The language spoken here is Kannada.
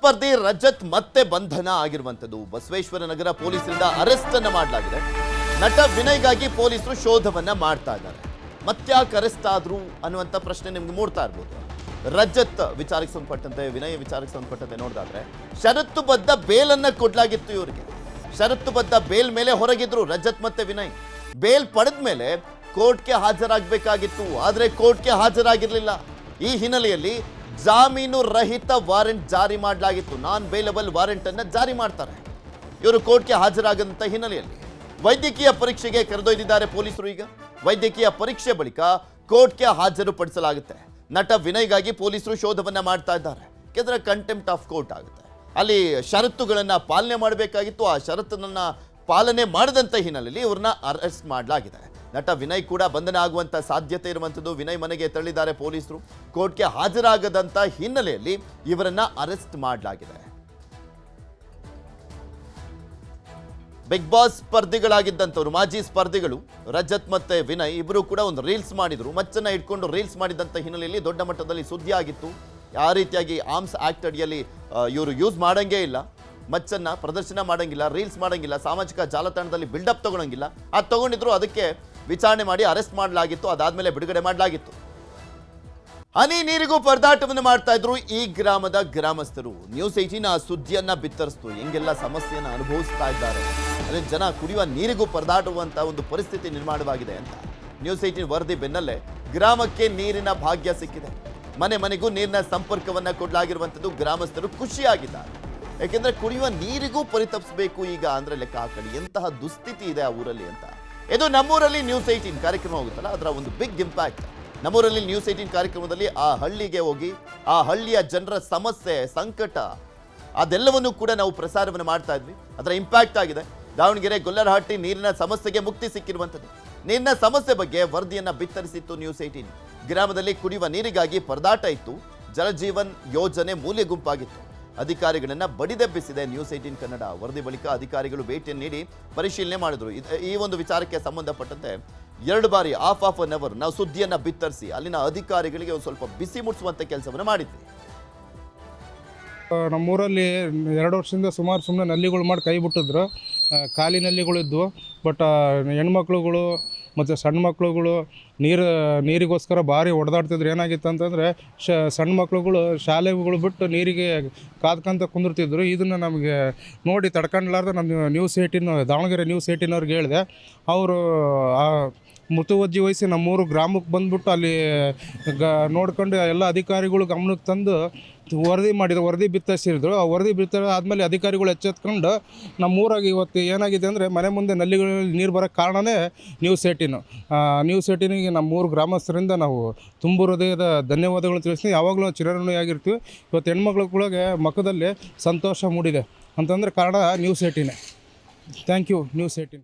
ಸ್ಪರ್ಧಿ ರಜತ್ ಮತ್ತೆ ಬಂಧನ ಆಗಿರುವಂತದ್ದು ಬಸವೇಶ್ವರ ನಗರ ಪೊಲೀಸರಿಂದ ಅರೆಸ್ಟ್ ಅನ್ನ ಮಾಡಲಾಗಿದೆ. ನಟ ವಿನಯ್ಗಾಗಿ ಪೊಲೀಸರು ಶೋಧವನ್ನ ಮಾಡ್ತಾ ಇದ್ದಾರೆ. ಮತ್ಯಾಕೆ ಅರೆಸ್ಟ್ ಆದ್ರು ಅನ್ನುವಂಥ ಪ್ರಶ್ನೆ ನಿಮ್ಗೆ ಮೂಡ್ತಾ ಇರ್ಬೋದು. ರಜತ್ ವಿಚಾರಕ್ಕೆ ಸಂಬಂಧಪಟ್ಟಂತೆ, ವಿನಯ್ ವಿಚಾರಕ್ಕೆ ಸಂಬಂಧಪಟ್ಟಂತೆ ನೋಡಿದಾದ್ರೆ, ಷರತ್ತುಬದ್ಧ ಬೇಲನ್ನ ಕೊಡ್ಲಾಗಿತ್ತು ಇವರಿಗೆ. ಷರತ್ತುಬದ್ಧ ಬೇಲ್ ಮೇಲೆ ಹೊರಗಿದ್ರು ರಜತ್ ಮತ್ತೆ ವಿನಯ್. ಬೇಲ್ ಪಡೆದ ಮೇಲೆ ಕೋರ್ಟ್ಗೆ ಹಾಜರಾಗಬೇಕಾಗಿತ್ತು. ಆದರೆ ಕೋರ್ಟ್ಗೆ ಹಾಜರಾಗಿರಲಿಲ್ಲ. ಈ ಹಿನ್ನೆಲೆಯಲ್ಲಿ ಜಾಮೀನು ರಹಿತ ವಾರೆಂಟ್ ಜಾರಿ ಮಾಡಲಾಗಿತ್ತು. ನಾನ್ ಬೇಲಬಲ್ ವಾರೆಂಟ್ ಅನ್ನ ಜಾರಿ ಮಾಡ್ತಾರೆ. ಇವರು ಕೋರ್ಟ್ಗೆ ಹಾಜರಾಗದಂತ ಹಿನ್ನೆಲೆಯಲ್ಲಿ ವೈದ್ಯಕೀಯ ಪರೀಕ್ಷೆಗೆ ಕರೆದೊಯ್ದಿದ್ದಾರೆ ಪೊಲೀಸರು ಈಗ. ವೈದ್ಯಕೀಯ ಪರೀಕ್ಷೆ ಬಳಿಕ ಕೋರ್ಟ್ಗೆ ಹಾಜರುಪಡಿಸಲಾಗುತ್ತೆ. ನಟ ವಿನಯ್ಗಾಗಿ ಪೊಲೀಸರು ಶೋಧವನ್ನ ಮಾಡ್ತಾ ಇದ್ದಾರೆ. ಯಾಕೆಂದ್ರೆ ಕಂಟೆಂಪ್ಟ್ ಆಫ್ ಕೋರ್ಟ್ ಆಗುತ್ತೆ. ಅಲ್ಲಿ ಷರತ್ತುಗಳನ್ನ ಪಾಲನೆ ಮಾಡಬೇಕಾಗಿತ್ತು. ಆ ಷರತ್ತನ್ನ ಪಾಲನೆ ಮಾಡದಂತ ಹಿನ್ನೆಲೆಯಲ್ಲಿ ಇವ್ರನ್ನ ಅರೆಸ್ಟ್ ಮಾಡಲಾಗಿದೆ. ನಟ ವಿನಯ್ ಕೂಡ ಬಂಧನ ಆಗುವಂತ ಸಾಧ್ಯತೆ ಇರುವಂಥದ್ದು. ವಿನಯ್ ಮನೆಗೆ ತಳ್ಳಿದ್ದಾರೆ ಪೊಲೀಸರು. ಕೋರ್ಟ್ಗೆ ಹಾಜರಾಗದಂತ ಹಿನ್ನೆಲೆಯಲ್ಲಿ ಇವರನ್ನ ಅರೆಸ್ಟ್ ಮಾಡಲಾಗಿದೆ. ಬಿಗ್ ಬಾಸ್ ಸ್ಪರ್ಧಿಗಳಾಗಿದ್ದಂಥವ್ರು, ಮಾಜಿ ಸ್ಪರ್ಧಿಗಳು ರಜತ್ ಮತ್ತೆ ವಿನಯ್ ಇಬ್ಬರು ಕೂಡ ಒಂದು ರೀಲ್ಸ್ ಮಾಡಿದ್ರು. ಮಚ್ಚನ್ನ ಇಟ್ಕೊಂಡು ರೀಲ್ಸ್ ಮಾಡಿದಂಥ ಹಿನ್ನೆಲೆಯಲ್ಲಿ ದೊಡ್ಡ ಮಟ್ಟದಲ್ಲಿ ಸುದ್ದಿ ಆಗಿತ್ತು. ಯಾವ ರೀತಿಯಾಗಿ ಆರ್ಮ್ಸ್ ಆಕ್ಟ್ ಅಡಿಯಲ್ಲಿ ಇವರು ಯೂಸ್ ಮಾಡಂಗೇ ಇಲ್ಲ. ಮಚ್ಚನ್ನ ಪ್ರದರ್ಶನ ಮಾಡಂಗಿಲ್ಲ, ರೀಲ್ಸ್ ಮಾಡಂಗಿಲ್ಲ, ಸಾಮಾಜಿಕ ಜಾಲತಾಣದಲ್ಲಿ ಬಿಲ್ಡಪ್ ತಗೊಳಂಗಿಲ್ಲ. ಅದು ತಗೊಂಡಿದ್ರು, ಅದಕ್ಕೆ ವಿಚಾರಣೆ ಮಾಡಿ ಅರೆಸ್ಟ್ ಮಾಡಲಾಗಿತ್ತು, ಅದಾದ್ಮೇಲೆ ಬಿಡುಗಡೆ ಮಾಡಲಾಗಿತ್ತು. ಹನಿ ನೀರಿಗೂ ಪರದಾಟವನ್ನು ಮಾಡ್ತಾ ಇದ್ರು ಈ ಗ್ರಾಮದ ಗ್ರಾಮಸ್ಥರು. ನ್ಯೂಸ್ ಏಜಿನ ಸುದ್ದಿಯನ್ನ ಬಿತ್ತರಿಸ್ತು. ಹೆಂಗೆಲ್ಲ ಸಮಸ್ಯೆಯನ್ನು ಅನುಭವಿಸ್ತಾ ಇದ್ದಾರೆ. ಅದೇ ಜನ ಕುಡಿಯುವ ನೀರಿಗೂ ಪರದಾಡುವಂತ ಒಂದು ಪರಿಸ್ಥಿತಿ ನಿರ್ಮಾಣವಾಗಿದೆ ಅಂತ. ನ್ಯೂಸ್ ಏಟೀನ್ ವರದಿ ಬೆನ್ನಲ್ಲೇ ಗ್ರಾಮಕ್ಕೆ ನೀರಿನ ಭಾಗ್ಯ ಸಿಕ್ಕಿದೆ. ಮನೆ ಮನೆಗೂ ನೀರಿನ ಸಂಪರ್ಕವನ್ನ ಕೊಡಲಾಗಿರುವಂಥದ್ದು ಗ್ರಾಮಸ್ಥರು ಖುಷಿಯಾಗಿದ್ದಾರೆ. ಯಾಕೆಂದ್ರೆ ಕುಡಿಯುವ ನೀರಿಗೂ ಪರಿತಪಿಸಬೇಕು ಈಗ ಅಂದ್ರೆ ಲೆಕ್ಕ ಹಾಕಿ ಎಂತಹ ದುಸ್ಥಿತಿ ಇದೆ ಆ ಊರಲ್ಲಿ ಅಂತ. ಇದು ನಮ್ಮೂರಲ್ಲಿ ನ್ಯೂಸ್ ಏಯ್ಟೀನ್ ಕಾರ್ಯಕ್ರಮ ಹೋಗುತ್ತಲ್ಲ, ಅದರ ಒಂದು ಬಿಗ್ ಇಂಪ್ಯಾಕ್ಟ್ ನಮ್ಮೂರಲ್ಲಿ ನ್ಯೂಸ್ ಏಯ್ಟೀನ್ ಕಾರ್ಯಕ್ರಮದಲ್ಲಿ ಆ ಹಳ್ಳಿಗೆ ಹೋಗಿ, ಆ ಹಳ್ಳಿಯ ಜನರ ಸಮಸ್ಯೆ, ಸಂಕಟ, ಅದೆಲ್ಲವನ್ನು ಕೂಡ ನಾವು ಪ್ರಸಾರವನ್ನು ಮಾಡ್ತಾ ಇದ್ವಿ. ಅದರ ಇಂಪ್ಯಾಕ್ಟ್ ಆಗಿದೆ. ದಾವಣಗೆರೆ, ಗೊಲ್ಲರಹಟ್ಟಿ ನೀರಿನ ಸಮಸ್ಯೆಗೆ ಮುಕ್ತಿ ಸಿಕ್ಕಿರುವಂಥದ್ದು. ನೀರಿನ ಸಮಸ್ಯೆ ಬಗ್ಗೆ ವರದಿಯನ್ನು ಬಿತ್ತರಿಸಿತ್ತು ನ್ಯೂಸ್ ಏಯ್ಟೀನ್ ಗ್ರಾಮದಲ್ಲಿ ಕುಡಿಯುವ ನೀರಿಗಾಗಿ ಪರದಾಟ ಇತ್ತು. ಜಲಜೀವನ್ ಯೋಜನೆ ಮೂಲೆ ಗುಂಪಾಗಿತ್ತು. ಅಧಿಕಾರಿಗಳನ್ನ ಬಡಿದೆಬ್ಬಿಸಿದೆ ನ್ಯೂಸ್ ಏಟೀನ್ ಕನ್ನಡ. ವರದಿ ಬಳಿಕ ಅಧಿಕಾರಿಗಳು ಭೇಟಿಯನ್ನು ನೀಡಿ ಪರಿಶೀಲನೆ ಮಾಡಿದ್ರು. ಈ ಒಂದು ವಿಚಾರಕ್ಕೆ ಸಂಬಂಧಪಟ್ಟಂತೆ ಎರಡು ಬಾರಿ ಆಫ್ ಆಫ್ ಅನ್ ಅವರ್ ನಾವು ಸುದ್ದಿಯನ್ನ ಬಿತ್ತರಿಸಿ, ಅಲ್ಲಿನ ಅಧಿಕಾರಿಗಳಿಗೆ ಒಂದು ಸ್ವಲ್ಪ ಬಿಸಿ ಮುಡಿಸುವಂತ ಕೆಲಸವನ್ನು ಮಾಡಿದ್ವಿ. ನಮ್ಮೂರಲ್ಲಿ ಎರಡು ವರ್ಷದಿಂದ ಸುಮಾರು ಸುಮ್ಮನೆ ನಲ್ಲಿಗಳು ಮಾಡಿ ಕೈ ಬಿಟ್ಟಿದ್ರು. ಖಾಲಿ ನಲ್ಲಿಗಳಿದ್ವು ಬಟ್ ಹೆಣ್ಮಕ್ಳುಗಳು ಮತ್ತು ಸಣ್ಣ ಮಕ್ಳುಗಳು ನೀರು, ನೀರಿಗೋಸ್ಕರ ಭಾರಿ ಹೊಡೆದಾಡ್ತಿದ್ರು ಏನಾಗಿತ್ತು ಅಂತಂದರೆ, ಶ, ಸಣ್ಣ ಮಕ್ಳುಗಳು ಶಾಲೆಗಳು ಬಿಟ್ಟು ನೀರಿಗೆ ಕಾದ್ಕೊಂತ ಕುಂದಿರ್ತಿದ್ರು. ಇದನ್ನು ನಮಗೆ ನೋಡಿ ತಡ್ಕೊಂಡ್ಲಾರ್ದು ನಮ್ಮ news eighteen Davanagere news eighteen ಅವ್ರಿಗೆ ಹೇಳಿದೆ. ಅವರು ಮುತುವಜ್ಜಿ ವಹಿಸಿ ನಮ್ಮೂರು ಗ್ರಾಮಕ್ಕೆ ಬಂದ್ಬಿಟ್ಟು ಅಲ್ಲಿ, ಗ, ನೋಡ್ಕೊಂಡು ಎಲ್ಲ ಅಧಿಕಾರಿಗಳು ಗಮನಕ್ಕೆ ತಂದು ವರದಿ ಮಾಡಿದ್ರು, ವರದಿ ಬಿತ್ತರಿಸಿದ್ರು. ಆ ವರದಿ ಬಿತ್ತ ಆದಮೇಲೆ ಅಧಿಕಾರಿಗಳು ಎಚ್ಚೆತ್ಕೊಂಡು ನಮ್ಮೂರಾಗ ಇವತ್ತು ಏನಾಗಿದೆ ಅಂದರೆ ಮನೆ ಮುಂದೆ ನಲ್ಲಿಗಳಲ್ಲಿ ನೀರು ಬರೋಕ್ಕೆ ಕಾರಣನೇ ನ್ಯೂಸ್ ಸೇಟಿನು. ನ್ಯೂಸ್ ಸೇಟಿನಿಗೆ ನಮ್ಮೂರು ಗ್ರಾಮಸ್ಥರಿಂದ ನಾವು ತುಂಬು ಹೃದಯದ ಧನ್ಯವಾದಗಳು ತಿಳಿಸ್ತೀನಿ. ಯಾವಾಗಲೂ ಚಿರಋಣಿಯಾಗಿರ್ತೀವಿ. ಇವತ್ತು ಹೆಣ್ಮಕ್ಳುಗಳಿಗೆ ಮಖದಲ್ಲಿ ಸಂತೋಷ ಮೂಡಿದೆ. ಅಂತಂದರೆ ಕಾರಣ news ಸೇಟಿನೇ. Thank you news eighteen